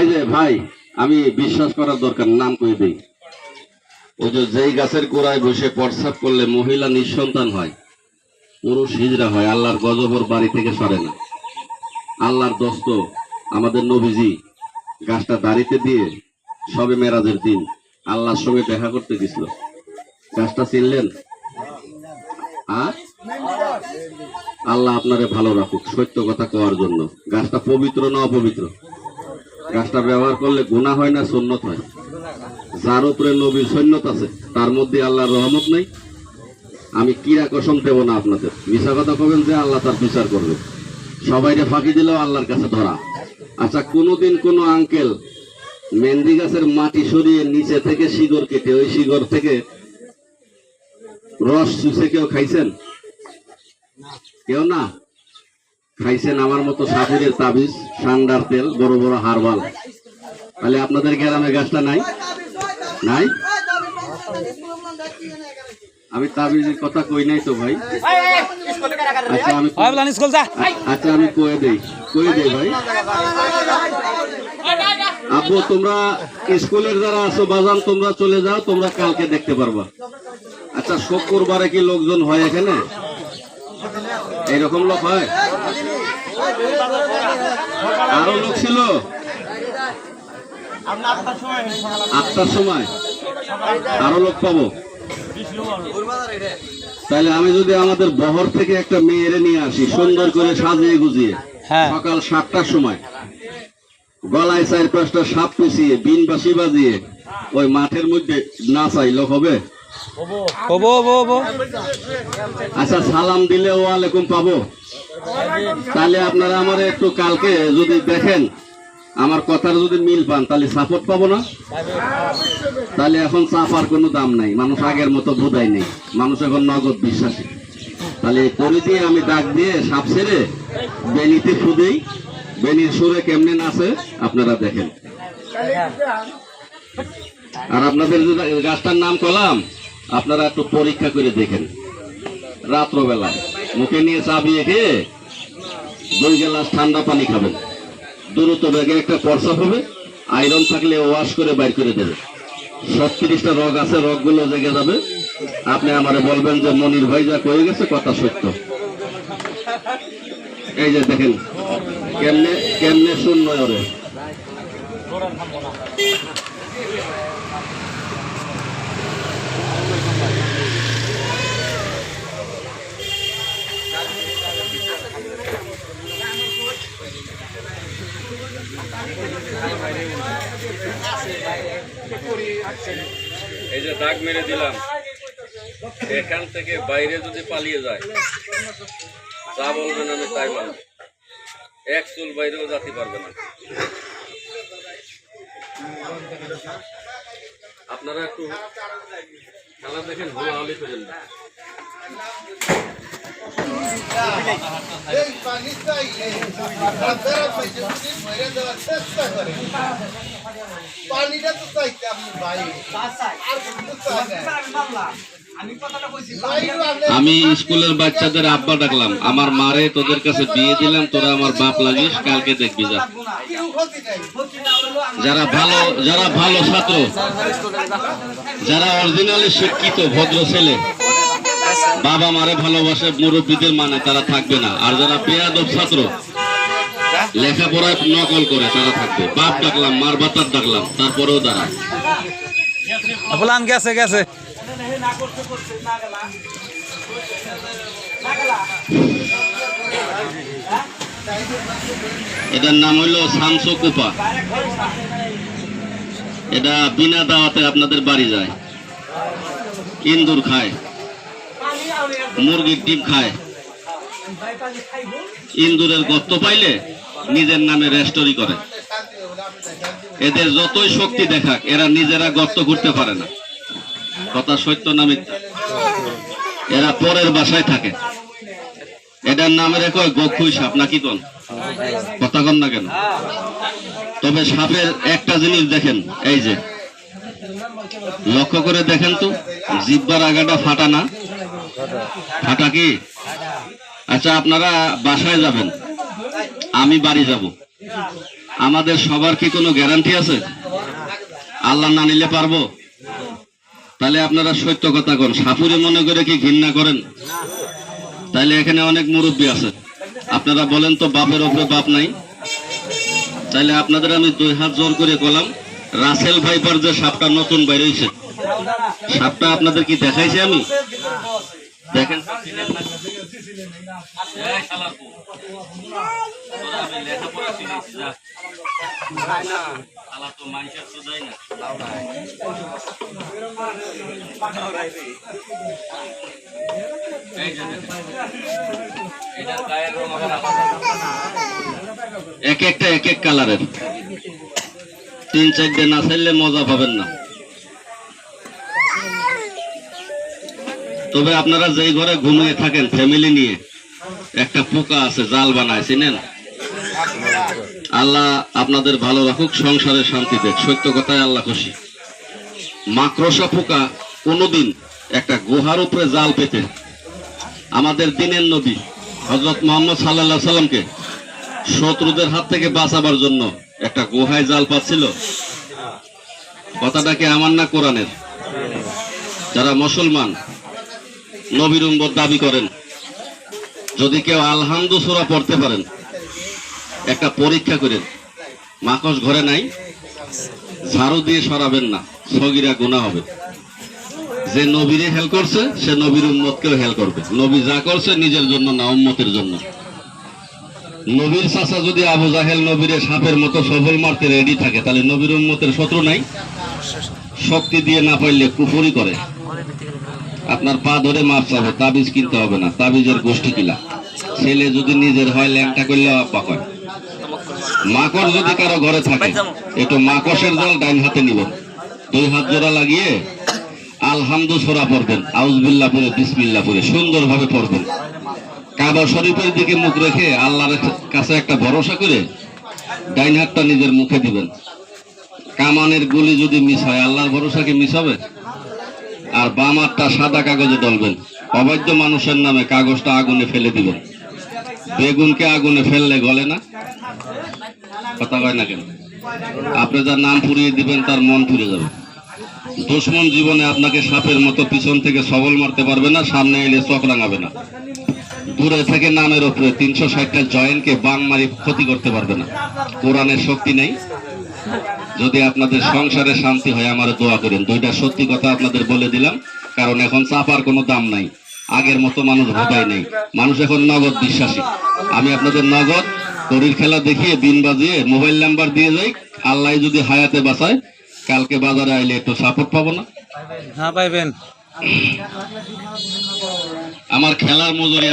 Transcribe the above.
এই যে ভাই, আমি বিশ্বাস করার দরকার, নাম কই দিই? ওই যে যেই গাছের গোড়ায় বসে প্রস্রাব করলে মহিলা নিঃসন্তান হয়, পুরুষ হিজড়া হয়, আল্লাহর গজবর বাড়ি থেকে সরে না। আল্লাহর দোস্ত, আমাদের নবীজি গাছটা দাঁড়িতে দিয়ে সবে মেরাজের দিন আল্লাহর সঙ্গে দেখা করতে গেছিল। গাছটা চিনলেন? আল্লাহ আপনারে ভালো রাখুক, সত্য কথা কওয়ার জন্য। গাছটা পবিত্র না অপবিত্র? গাছটা ব্যবহার করলে গুণা হয় না সন্ন্যত হয়। যার উপরে নবীর সৈন্যত আছে, তার মধ্যে আল্লাহর রহমত নেই। আমি কিরা কসম দেব না আপনাদের? মিশা কথা কবেন যে আল্লাহ তার বিচার করবে। সবাইকে ফাঁকি দিলেও আল্লাহর কাছে ধরা। আচ্ছা কোনোদিন কোনো আঙ্কেল মেহেন্দি গাছের মাটি সরিয়ে নিচে থেকে শিগর কেটে, ওই শিগর থেকে রস চুষে কেউ খাইছেন? কেউ না? খাইছেন আমার মতো সাপুরের তাবিজ সান্ডার তেল বড় বড় হারবাল। তাহলে আপনাদের গ্রামে গাছটা নাই? নাই? আমি তাবিজের কথা কই নাই তো ভাই। আচ্ছা আমি আচ্ছা আমি কয়ে দেই। কয়ে দেই ভাই। আব্বু তোমরা স্কুলের যারা আছো বাজান তোমরা চলে যাও তোমরা কালকে দেখতে পারবা। আচ্ছা শুক্রবারে কি লোকজন হয় এখানে? এইরকম লোক হয়? আরও লোক ছিল? আটটার সময়। আরও লোক পাবো? তাহলে আমি যদি আমাদের বহর থেকে একটা মেয়েরে নিয়ে আসি সুন্দর করে সাজিয়ে গুজিয়ে হ্যাঁ। সকাল সাতটার সময়। গলায় চার পাঁচটা সাপ পিছিয়ে বিন বাসি বাজিয়ে ওই মাঠের মধ্যে নাচাই লোক হবে? হব হব হব। আচ্ছা সালাম দিলে ওয়ালাইকুম পাবো? তাহলে আপনারা আমার একটু কালকে যদি দেখেন, আমার কথার যদি মিল পান, তাহলে সাপোর্ট পাবো না? তাহলে এখন চাপার কোনো দাম নাই। মানুষ আগের মতো বোধাই নেই। মানুষ এখন নগদ বিশ্বাসী। তাহলে করে দিয়ে আমি ডাক দিয়ে সাপ ছেড়ে বেনিতে ফুদেই বেনির সুরে কেমনে নাচে, আপনারা দেখেন। আর আপনাদের গাছটার নাম কলাম, আপনারা একটু পরীক্ষা করে দেখেন। রাত্রবেলায়। মুখে নিয়ে চাবিয়ে খেয়ে দুই গ্লাস ঠান্ডা পানি খাবেন। দ্রুত ব্যাগে একটা প্রসাব হবে আয়রন থাকলে ওয়াশ করে বাইর করে দেবে। ছত্রিশটা রোগ আছে, রোগগুলো জেগে যাবে। আপনি আমারে বলবেন যে, মনির ভাই যা কয়ে গেছে কথা সত্য। এই যে দেখেন, কেমনে কেমনে শূন্য ওরে। এই যে দাগ মেরে দিলাম। এখান থেকে বাইরে যদি পালিয়ে যায়, যা বলবেন আমি তাই মানব। এক চুল বাইরেও যাতে পারবে না। আপনারা একটু খেলা দেখেন, হোলাহলি করেন আমি স্কুলের বাচ্চাদের আব্বা ডাকলাম আমার মারে তোদের কাছে বিয়ে দিলাম, তোরা আমার বাপ লাগিস, কালকে দেখবি যা। যারা ভালো যারা ভালো ছাত্র, যারা অরিজিনালি শিক্ষিত, ভদ্র ছেলে বাবা মারে ভালোবাসে মুরব্বীদের মানে তারা থাকবে না। আর যারা বেয়াদব ছাত্র লেখাপড়ায় নকল করে তারা থাকবে। বাপ ডাকলাম মার বাতার ডাকলাম তারপরেও দাঁড়ায়। বলান গেছে গেছে। এটার নাম হইল শামসো কোপা। এটা বিনা দাওয়াতে আপনাদের বাড়ি যায়। ইন্দুর খায়। মুরগির ডিম খায়। ইন্দুরের গর্ত পাইলে নিজের নামে রেস্টোরি করে। এদের যতই শক্তি দেখাক, এরা নিজেরা গর্ত করতে পারে না। কথা সত্য না মিথ্যা? এরা পরের বাসায় থাকে। এটার নামে রেখো গক্ষুই সাপ নাকি কোন? কথা কন না কেন? তবে সাপের একটা জিনিস দেখেন, এই যে। লক্ষ্য করে দেখেন তো, জিব্বার আগাটা ফাটা না। ফাটা কি? আচ্ছা আপনারা বাসায় যাবেন। আমি বাড়ি যাব। আমাদের সবার কি কোনো গ্যারান্টি আছে? আল্লাহ না নিলে পারব? তাহলে আপনারা সত্য কথা কোন। সাপুরে মনে করে কি ঘৃণা করেন? তাহলে এখানে অনেক মুরব্বী আছে। আপনারা বলেন তো বাপের ওপরে বাপ নাই। তাহলে আপনাদের আমি দুই হাত জোর করে বললাম রাসেল ভাইপার যে সাপটা নতুন বাইরে হয়েছে সাপটা আপনাদের কি দেখাইছি আমি? দেখেন এই শালা তো। তোরা আমি লেখাপড়া শিখেছি, যা। শালা তো মানুষের তো দেয় না। এই যে এটার গায়ের রং এক একটা এক এক কালারের। তিন চারটে না চাইলে মজা পাবেন না। তবে আপনারা যেই ঘরে ঘুমিয়ে থাকেন ফ্যামিলি নিয়ে, একটা পোকা আছে, জাল বানায়, চিনেন? আল্লাহ আপনাদের ভালো রাখুক, সংসারে শান্তি দেখ। সত্য কথায় আল্লাহ খুশি। মাকড়সা পোকা কোনোদিন একটা গুহার উপরে জাল পেতে আমাদের দিনের নবী হজরত মোহাম্মদ সাল্লাহ সাল্লামকে শত্রুদের হাত থেকে বাঁচাবার জন্য একটা গুহায় জাল পাচ্ছিল। কথাটা কি আমার না কোরআনের? যারা মুসলমান নবীর উম্মত দাবি করেন, যদি কেউ আলহামদু সুরা পড়তে পারেন, একটা পরীক্ষা করেন, মাকস ঘরে নাই, ঝাড়ু দিয়ে সরাবেন না, সগিরা গুণা হবে। যে নবীরে হেল করছে, সে নবীর উম্মতকেও হেল করবে। নবী যা করছে নিজের জন্য না উম্মতের জন্য। নবীর চাচা যদি আবু জাহেল নবীরে সাপের মতো সফল মারতে রেডি থাকে, তাহলে নবীর উম্মতের শত্রু নাই। শক্তি দিয়ে না পাইলে কুফরি করে। আপনার পা ধরে মাপ চাবে, তাবিজ কিনতে হবে না, তাবিজের গোষ্ঠী কিলা। ছেলে যদি নিজের হয়, ল্যাংটা করলে আব্বা কয়। মাকড় যদি কারও ঘরে থাকে, একটু মাকড়ের জাল ডাইন হাতে নিবেন দুই হাত জোড়া লাগিয়ে আলহামদু সোরা পড়বেন আউজবিল্লা পরে বিসমিল্লা পরে সুন্দরভাবে পড়বেন। কাবা শরীফের দিকে মুখ রেখে আল্লাহর কাছে একটা ভরসা করে ডাইন হাতটা নিজের মুখে দিবেন। কামানের গুলি যদি মিস হয়, আল্লাহর ভরসা কি মিস হবে? আর বাম হাতটা সাদা কাগজে ডলবেন অবৈধ মানুষের নামে কাগজটা আগুনে ফেলে দিবেন বেগুনকে আগুনে ফেললে গলে না? কথা কয় না কেন? আপনি যার নাম পুড়িয়ে দিবেন, তার মন পুড়ে যাবে। দুশ্মন জীবনে আপনাকে সাপের মতো পিছন থেকে সবল মারতে পারবে না, সামনে এলে চোখ রাঙাবে না। দূরে থেকে নামের উপরে তিনশো ষাটটা জয়েন্টকে বাং মারি ক্ষতি করতে পারবে না। কোরআনের শক্তি নেই? যদি আপনাদের সংসারে শান্তি হয় আমার দোয়া করেন। দুইটা সত্যি কথা আপনাদের বলে দিলাম কারণ এখন চাপার কোনো দাম নাই। আগের মতো মানুষ ভোটাই নেই। মানুষ এখন নগদ বিশ্বাসী। আমি আপনাদের নগদ তরির খেলা দেখিয়ে দিন বাজিয়ে মোবাইল নাম্বার দিয়ে যাই। আল্লাহ যদি হায়াতে বাঁচায় কালকে বাজারে আইলে একটু সাপোর্ট পাবো না? হ্যাঁ পাইবেন। আমার খেলার মজুরি